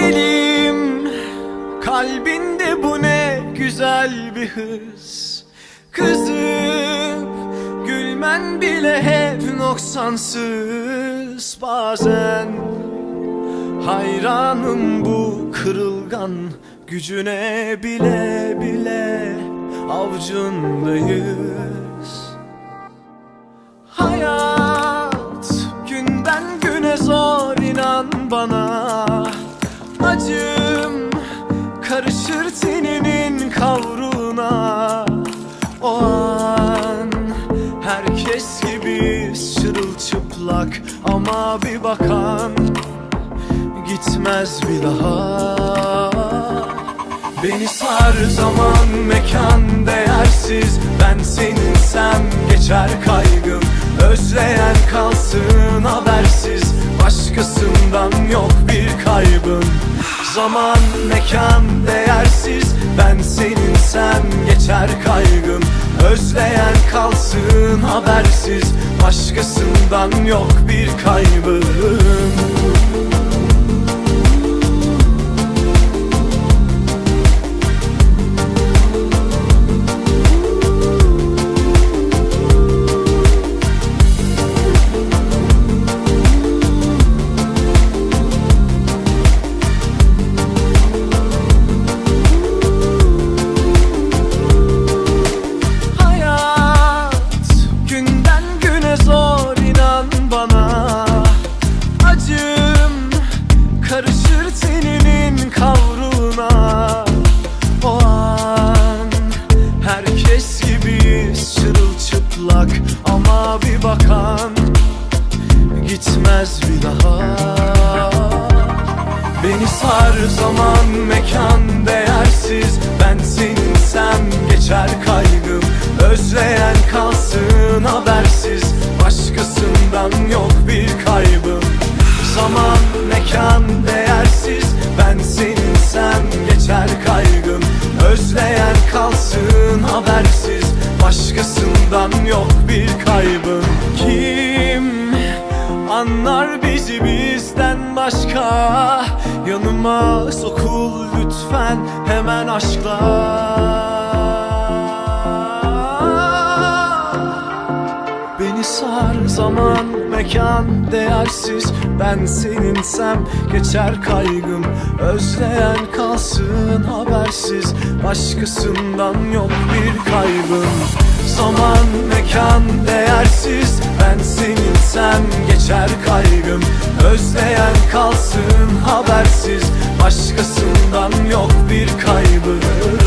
Elim kalbinde bu ne güzel bir hız. Kızıp gülmen bile hep noksansız. Bazen hayranım bu kırılgan gücüne bile bile avcundayız Hayat günden güne zor inan bana teninin kavruna O an herkes gibi çırılçıplak Ama bir bakan gitmez bir daha. Beni sar zaman mekan değersiz. Ben seninsem geçer kaygım Özleyen kalsın habersiz. Başkasından yok bir kaybım Zaman mekan değersiz Ben seninsem geçer kaygım. Özleyen kalsın habersiz. Başkasından yok bir kaybım Ama bir bakan gitmez bir daha. Beni sar zaman mekan değersiz. Ben seninsem geçer kaygım. Özleyen kalsın habersiz. Başkasından yok bir kaybım. Zaman mekan değersiz. Ben seninsem geçer kaygım. Özleyen kalsın habersiz Başkasından yok bir kaybım Kim Anlar bizi bizden başka? Yanıma sokul lütfen hemen aşkla. Beni sar zaman mekan değersiz Ben seninsem geçer kaygım. Özleyen kalsın habersiz Başkasından yok bir kaybım. Zaman mekan değersiz Ben seninsem geçer kaygım. Özleyen kalsın habersiz Başkasından yok bir kaybım